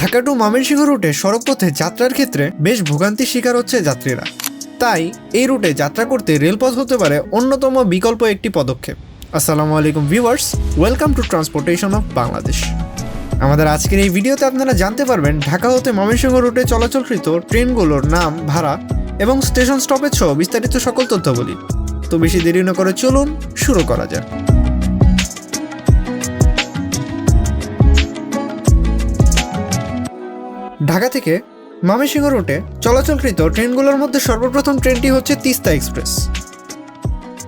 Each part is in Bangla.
ঢাকা টু ময়মনসিংহ রুটে সড়কপথে যাত্রার ক্ষেত্রে বেশ ভোগান্তির শিকার হচ্ছে যাত্রীরা। তাই এই রুটে যাত্রা করতে রেলপথ হতে পারে অন্যতম বিকল্প একটি পদক্ষেপ। আসসালামু আলাইকুম, viewers. Welcome to transportation of Bangladesh. আমাদের আজকের এই ভিডিওতে আপনারা জানতে পারবেন, ঢাকা হতে ময়মনসিংহ রুটে চলাচলকৃত ট্রেনগুলোর নাম, ভাড়া এবং স্টেশন স্টপেজ সহ বিস্তারিত সকল তথ্যবলী। তো বেশি দেরি না করে চলুন, শুরু করা যাক। ঢাকা থেকে ময়মনসিংহ রুটে চলাচলকৃত ট্রেনগুলোর মধ্যে সর্বপ্রথম ট্রেনটি হচ্ছে তিস্তা এক্সপ্রেস।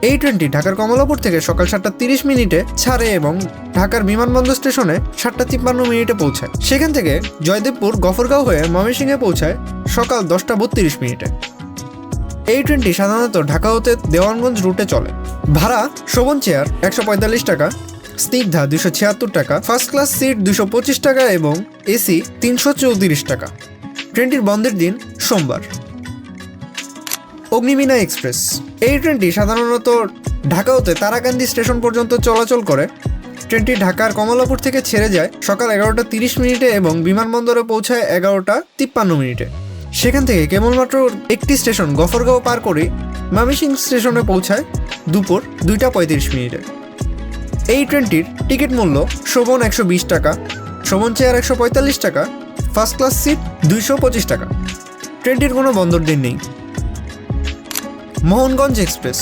এই ট্রেনটি ঢাকার কমলাপুর থেকে সকাল সাতটা তিরিশ মিনিটে ছাড়ে এবং ঢাকার বিমানবন্দর স্টেশনে সাতটা তিপ্পান্ন মিনিটে পৌঁছায়। সেখান থেকে জয়দেবপুর গফরগাঁও হয়ে ময়মনসিংহে পৌঁছায় সকাল দশটা বত্রিশ মিনিটে। এই ট্রেনটি সাধারণত ঢাকা হতে দেওয়ানগঞ্জ রুটে চলে। ভাড়া শোভন চেয়ার একশো পঁয়তাল্লিশ টাকা স্নিগ্ধা দুশো ছিয়াত্তর টাকা ফার্স্ট ক্লাস সিট দুশো পঁচিশ টাকা এবং এসি তিনশো চৌত্রিশ টাকা। ট্রেনটির বন্ধের দিন সোমবার। অগ্নিমিনা এক্সপ্রেস। এই ট্রেনটি সাধারণত ঢাকা হতে তারাকান্দি স্টেশন পর্যন্ত চলাচল করে। ট্রেনটি ঢাকার কমলাপুর থেকে ছেড়ে যায় সকাল এগারোটা তিরিশ মিনিটে এবং বিমানবন্দরে পৌঁছায় এগারোটা তিপ্পান্ন মিনিটে। সেখান থেকে কেবলমাত্র একটি স্টেশন গফরগাঁও পার করে মামিসিং স্টেশনে পৌঁছায় দুপুর দুইটা পঁয়ত্রিশ মিনিটে। এই ট্রেনটির টিকিট মূল্য শোভন একশো বিশ টাকা শোভন চেয়ার একশো পঁয়তাল্লিশ টাকা, ফার্স্ট ক্লাস সিট দুইশো পঁচিশ টাকা। ট্রেনটির কোনো বন্দর দিন নেই। মোহনগঞ্জ এক্সপ্রেস।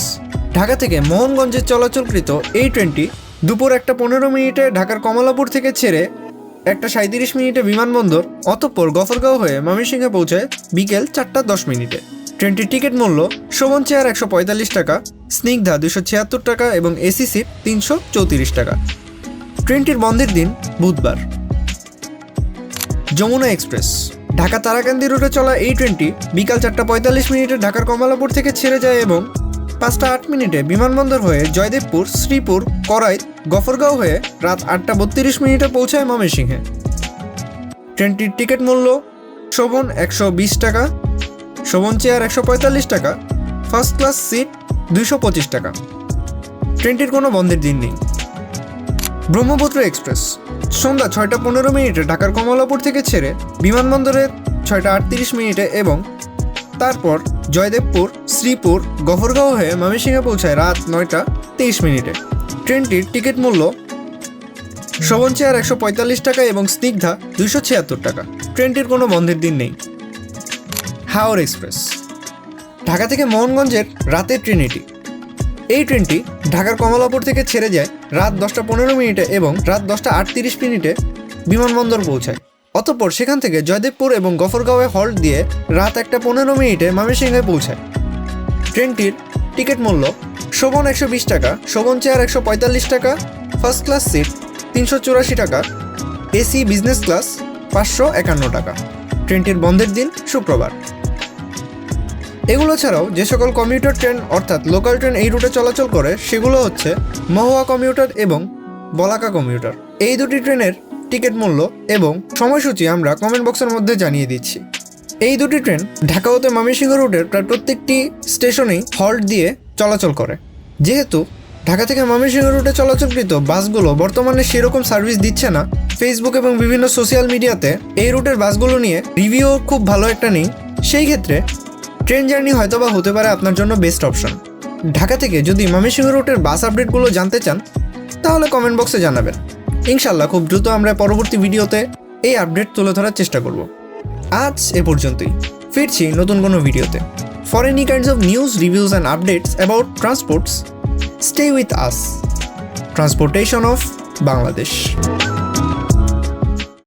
ঢাকা থেকে মোহনগঞ্জে চলাচলকৃত এই ট্রেনটি দুপুর একটা পনেরো মিনিটে ঢাকার কমলাপুর থেকে ছেড়ে একটা সাঁত্রিশ মিনিটে বিমানবন্দর অতঃপর গফরগাঁও হয়ে ময়মনসিংহে পৌঁছায় বিকেল চারটা দশ মিনিটে। ট্রেনটির টিকিট মূল্য শোভন চেয়ার একশো পঁয়তাল্লিশ টাকা, স্নিগ্ধা দুশো ছিয়াত্তর টাকা এবং এসি সিট তিনশো চৌত্রিশ টাকা। ট্রেনটির বন্ধের দিন বুধবার। যমুনা এক্সপ্রেস। ঢাকা তারাকান্দি রুটে চলা এই ট্রেনটি বিকাল চারটা পঁয়তাল্লিশ মিনিটে ঢাকার কমলাপুর থেকে ছেড়ে যায় এবং পাঁচটা আট মিনিটে বিমানবন্দর হয়ে জয়দেবপুর, শ্রীপুর করাইত গফরগাঁও হয়ে রাত আটটা বত্রিশ মিনিটে পৌঁছায় ময়মনসিংহে। ট্রেনটির টিকিট মূল্য শোভন একশো বিশ টাকা শোভন চেয়ার একশো পঁয়তাল্লিশ টাকা, ফার্স্ট ক্লাস সিট দুইশো পঁচিশ টাকা। ট্রেনটির কোনো বন্ধের দিন নেই। ব্রহ্মপুত্র এক্সপ্রেস, সন্ধ্যা ছয়টা পনেরো মিনিটে ঢাকার কমলাপুর থেকে ছেড়ে বিমানবন্দরে ছয়টা আটত্রিশ মিনিটে এবং তারপর জয়দেবপুর, শ্রীপুর, গফরগাঁও হয়ে ময়মনসিংহে পৌঁছায় রাত নয়টা তেইশ মিনিটে। ট্রেনটির টিকিট মূল্য শোভন চেয়ার একশো পঁয়তাল্লিশ টাকা এবং স্নিগ্ধা দুইশো ছিয়াত্তর টাকা। ট্রেনটির কোনো বন্ধের দিন নেই। হাওর এক্সপ্রেস। ঢাকা থেকে মোহনগঞ্জের রাতের ট্রেন এটি এই ট্রেনটি ঢাকার কমলাপুর থেকে ছেড়ে যায় রাত দশটা পনেরো মিনিটে এবং রাত দশটা আটত্রিশ মিনিটে বিমানবন্দর পৌঁছায়। অতঃপর সেখান থেকে জয়দেবপুর এবং গফরগাঁওয়ে হল্ট দিয়ে রাত একটা পনেরো মিনিটে ময়মনসিংহে পৌঁছায়। ট্রেনটির টিকিট মূল্য শোভন একশো বিশ টাকা, শোভন চেয়ার একশো পঁয়তাল্লিশ টাকা, ফার্স্ট ক্লাস সিট তিনশো চুরাশি টাকা এসি বিজনেস ক্লাস পাঁচশো একান্ন টাকা। ট্রেনটির বন্ধের দিন শুক্রবার। এগুলো ছাড়াও যে সকল কমিউটার ট্রেন অর্থাৎ লোকাল ট্রেন এই রুটে চলাচল করে, সেগুলো হচ্ছে মহুয়া কমিউটার এবং বলাকা কমিউটার এই দুটি ট্রেনের টিকিট মূল্য এবং সময়সূচি আমরা কমেন্ট বক্সের মধ্যে জানিয়ে দিচ্ছি। এই দুটি ট্রেন ঢাকা হতে রুটের প্রায় প্রত্যেকটি স্টেশনেই হল্ট দিয়ে চলাচল করে। যেহেতু ঢাকা থেকে ময়মনসিংহ রুটে চলাচলকৃত বাসগুলো বর্তমানে সেরকম সার্ভিস দিচ্ছে না ফেসবুক এবং বিভিন্ন সোশ্যাল মিডিয়াতে এই রুটের বাসগুলো নিয়ে রিভিউ খুব ভালো একটা নেই। সেই ক্ষেত্রে ট্রেন জার্নি হয়তো বা হতে পারে আপনার জন্য বেস্ট অপশন। ঢাকা থেকে যদি ময়মনসিংহ রুটের বাস আপডেটগুলো জানতে চান, তাহলে কমেন্ট বক্সে জানাবেন। ইনশাল্লাহ খুব দ্রুত আমরা পরবর্তী ভিডিওতে এই আপডেট তুলে ধরার চেষ্টা করব। আজ এ পর্যন্তই। ফিরছি নতুন কোনো ভিডিওতে। For any kinds of news reviews and updates about transports stay with us transportation of Bangladesh